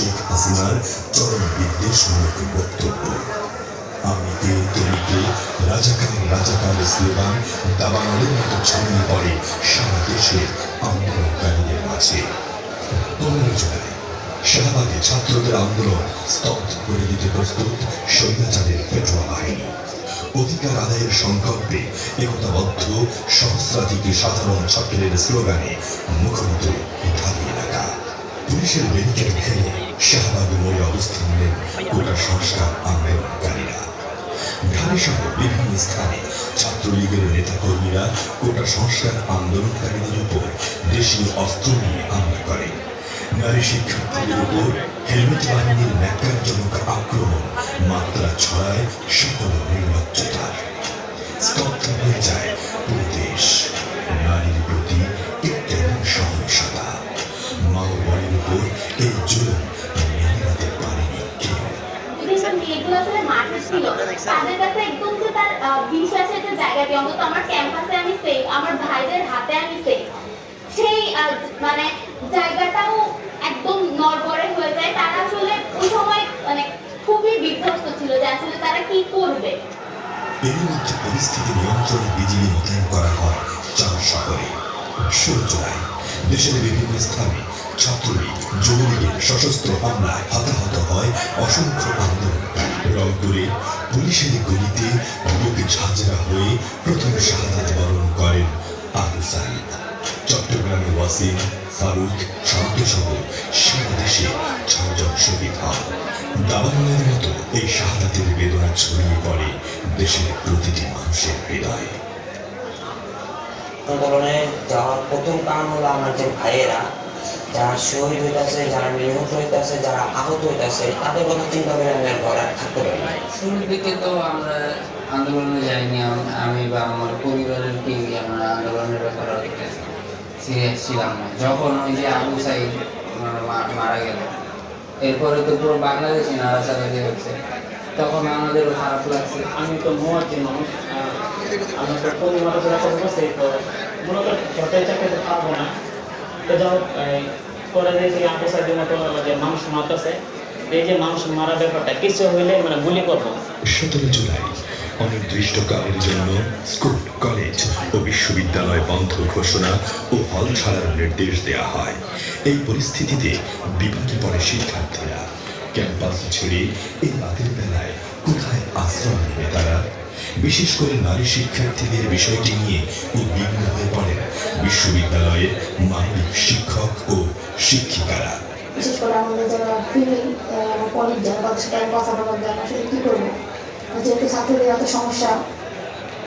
শেখ হাসিনার চরম বিদ্বেষমূলক বক্তব্য। আমি তুমি কে রাজাকার রাজাকার স্লোগান, দাবানলের মতো ছড়িয়ে পড়ে সারা দেশের আন্দোলনকারীদের মাঝে। পনেরো জুলাই, শাহবাগে ছাত্রদের আন্দোলন স্তব্ধ করে দিতে প্রস্তুত স্বৈরাচারের পেট্রোল বাহিনী অধিকার আদায়ের সংকল্পে একতাবদ্ধ, সহস্রাধিক সাধারণ ছাত্রের স্লোগানে মুখরিত পুলিশের ব্যারিকেড ভেঙে শাহবাগ অবস্থান নেন গোটা সংস্কার আন্দোলনকারীরা ঢাকা সহ বিভিন্ন স্থানে ছাত্রলীগের নেতাকর্মীরা গোটা সংস্কার আন্দোলনকারীদের উপর দেশীয় অস্ত্র নিয়ে হামলা করে। নারী শিক্ষার্থীদের উপর হেলমেট বাহিনীর ন্যাক্কারজনক আক্রমণ মাত্রা ছড়ায় সকল নির্লজ্জতার। স্তব্ধ হয়ে যায় পুরো দেশ। হাতে আমি সেই মানে জায়গাটাও একদম হয়ে যায়। আসলে ওই সময় মানে খুবই ছিল যে আসলে তারা কি করবে। পরিস্থিতি নিয়ন্ত্রণে বিজিবি মোতায়েন করা হয় চার শহরে দেশের বিভিন্ন স্থানে ছাত্রলীগ যুবলীগের সশস্ত্র হামলায় হতাহত হয় অসংখ্য আন্দোলনকারী রংপুরে পুলিশের গুলিতে বুকে ঝাঁঝরা হয়ে প্রথম শাহাদাত বরণ করেন আবু সাইদ। চট্টগ্রামে ওয়াসিম ফারুক শান্তসহ সারা দেশে ছয়জন শহীদ হন। দাবানলের মতো এই শাহাদাতের বেদনা ছড়িয়ে পড়ে দেশের প্রতিটি মানুষের হৃদয়ে। আন্দোলনে যাওয়ার প্রথম কারণ হলো আমার যে ভাইয়েরা, যারা শহীদ হইতেছে, যারা নিহত হইতেছে, যারা আহত হইতেছে, তাদের কথা চিন্তা করে আমি আর ঘরে থাকতে পারি শুরুর দিকে তো আমরা আন্দোলনে যাইনি, আমি বা আমার পরিবারের কেউই আমরা আন্দোলনের ব্যাপারে সিরিয়াস ছিলাম না। যখন ওই যে আবু সাইদ মারা গেল, এরপরে তো পুরো বাংলাদেশে নাড়াচাড়াচি হচ্ছে তখন আমাদেরও খারাপ লাগছে। আমি তো মুয়াজ্জিন মানুষ। আহ, আমি তো যে মানুষ এই যে মানুষ মারা ব্যাপারটা কিছু মানে গুলি জুলাই জন্য স্কুল কলেজ বিশ্ববিদ্যালয় ঘোষণা ও নির্দেশ দেওয়া হয়। এই পরিস্থিতিতে বিপদে পড়ে শিক্ষার্থীরা। ক্যাম্পাস ছেড়ে এই রাতের বেলায় কোথায় আশ্রয় নেবে তারা? বিশেষ করে নারী শিক্ষার্থীদের বিষয়টি নিয়ে উদ্বিগ্ন হয়ে পড়েন বিশ্ববিদ্যালয়ের মানবিক শিক্ষক ও শিক্ষিকারা। বিশেষ করে আমাদের যারা ফিমেল কলেজ যারা তাদের সাথে আমি কথা বলার দেয় সেটা কী করব? যেহেতু ছাত্রদের এত সমস্যা